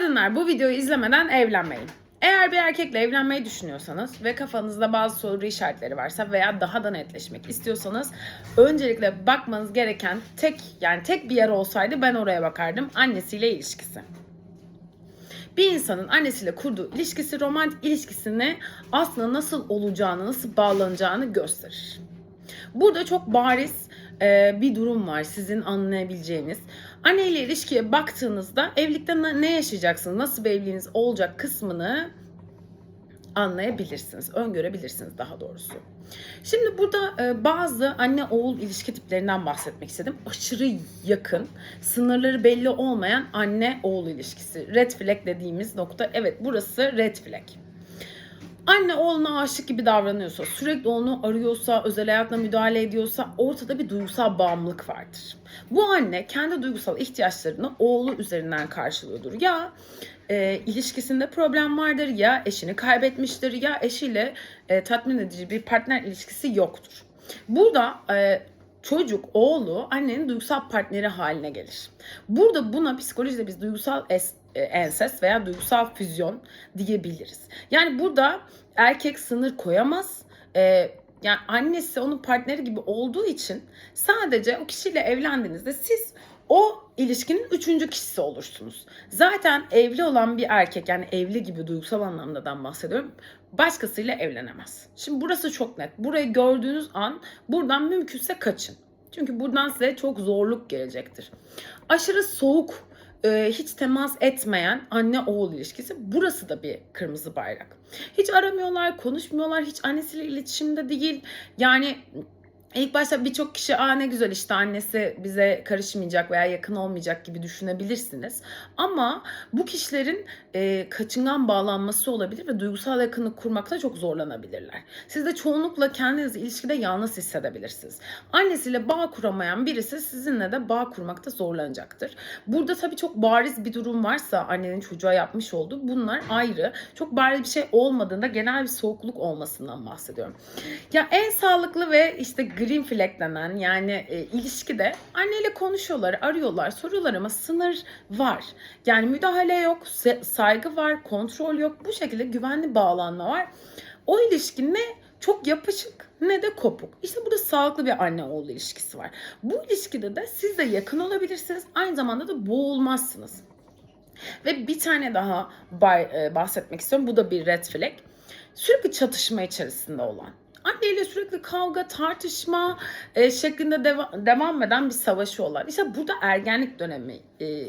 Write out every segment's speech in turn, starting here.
Kadınlar bu videoyu izlemeden evlenmeyin. Eğer bir erkekle evlenmeyi düşünüyorsanız ve kafanızda bazı soru işaretleri varsa veya daha da netleşmek istiyorsanız öncelikle bakmanız gereken tek yani tek bir yer olsaydı ben oraya bakardım annesiyle ilişkisi. Bir insanın annesiyle kurduğu ilişkisi romantik ilişkisine aslında nasıl olacağını, nasıl bağlanacağını gösterir. Burada çok bariz bir durum var sizin anlayabileceğiniz. Anne ile ilişkiye baktığınızda evlilikte ne yaşayacaksınız, nasıl bir evliliğiniz olacak kısmını anlayabilirsiniz, öngörebilirsiniz daha doğrusu. Şimdi burada e, bazı anne oğul ilişki tiplerinden bahsetmek istedim. Aşırı yakın, sınırları belli olmayan anne oğul ilişkisi. Red flag dediğimiz nokta evet burası red flag. Anne oğluna aşık gibi davranıyorsa, sürekli onu arıyorsa, özel hayatına müdahale ediyorsa ortada bir duygusal bağımlılık vardır. Bu anne kendi duygusal ihtiyaçlarını oğlu üzerinden karşılıyordur. Ya e, ilişkisinde problem vardır, ya eşini kaybetmiştir, ya eşiyle e, tatmin edici bir partner ilişkisi yoktur. Burada e, çocuk, oğlu annenin duygusal partneri haline gelir. Burada buna psikolojide biz duygusal es, e, ensest veya duygusal füzyon diyebiliriz. Yani burada erkek sınır koyamaz. E, yani annesi onun partneri gibi olduğu için sadece o kişiyle evlendiğinizde siz o ilişkinin üçüncü kişisi olursunuz. Zaten evli olan bir erkek yani evli gibi duygusal anlamdadan bahsediyorum. Başkasıyla evlenemez. Şimdi burası çok net. Burayı gördüğünüz an buradan mümkünse kaçın. Çünkü buradan size çok zorluk gelecektir. Aşırı soğuk, e, hiç temas etmeyen anne oğul ilişkisi burası da bir kırmızı bayrak. Hiç aramıyorlar, konuşmuyorlar, hiç annesiyle iletişimde değil. Yani İlk başta birçok kişi aa ne güzel işte annesi bize karışmayacak veya yakın olmayacak gibi düşünebilirsiniz. Ama bu kişilerin e, kaçıngan bağlanması olabilir ve duygusal yakınlık kurmakta çok zorlanabilirler. Siz de çoğunlukla kendinizi ilişkide yalnız hissedebilirsiniz. Annesiyle bağ kuramayan birisi sizinle de bağ kurmakta zorlanacaktır. Burada tabii çok bariz bir durum varsa annenin çocuğa yapmış olduğu bunlar ayrı. Çok bariz bir şey olmadığında genel bir soğukluk olmasından bahsediyorum. Ya en sağlıklı ve işte green flag denen yani e, ilişkide anneyle konuşuyorlar, arıyorlar, soruyorlar ama sınır var. Yani müdahale yok, saygı var, kontrol yok. Bu şekilde güvenli bağlanma var. O ilişki ne çok yapışık ne de kopuk. İşte burada sağlıklı bir anne oğul ilişkisi var. Bu ilişkide de siz de yakın olabilirsiniz. Aynı zamanda da boğulmazsınız. Ve bir tane daha e, bahsetmek istiyorum. Bu da bir red flag. Sürekli çatışma içerisinde olan. Anneyle sürekli kavga, tartışma e, şeklinde deva- devam eden bir savaşıyorlar. İşte burada ergenlik dönemi e,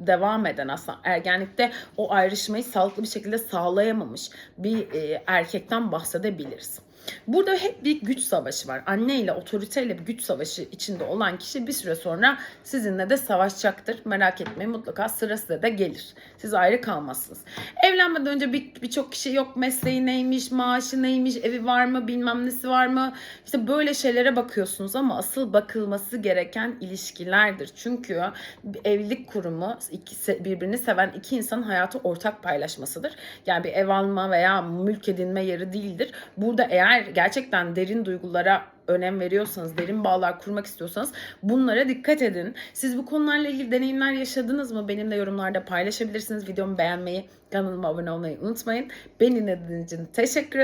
devam eden aslında ergenlikte o ayrışmayı sağlıklı bir şekilde sağlayamamış bir e, erkekten bahsedebiliriz. Burada hep bir güç savaşı var. Anne ile otoriteyle bir güç savaşı içinde olan kişi bir süre sonra sizinle de savaşacaktır. Merak etmeyin mutlaka sırası da gelir. Siz ayrı kalmazsınız. Evlenmeden önce bir- birçok kişi yok mesleği neymiş, maaşı neymiş, evi var mı, bilmem nesi var mı? İşte böyle şeylere bakıyorsunuz ama asıl bakılması gereken ilişkilerdir. Çünkü bir evlilik kurumu iki, birbirini seven iki insanın hayatı ortak paylaşmasıdır. Yani bir ev alma veya mülk edinme yeri değildir. Burada eğer gerçekten derin duygulara önem veriyorsanız, derin bağlar kurmak istiyorsanız bunlara dikkat edin. Siz bu konularla ilgili deneyimler yaşadınız mı? Benimle yorumlarda paylaşabilirsiniz. Videomu beğenmeyi, kanalıma abone olmayı unutmayın. Beni dinlediğiniz için teşekkür ederim.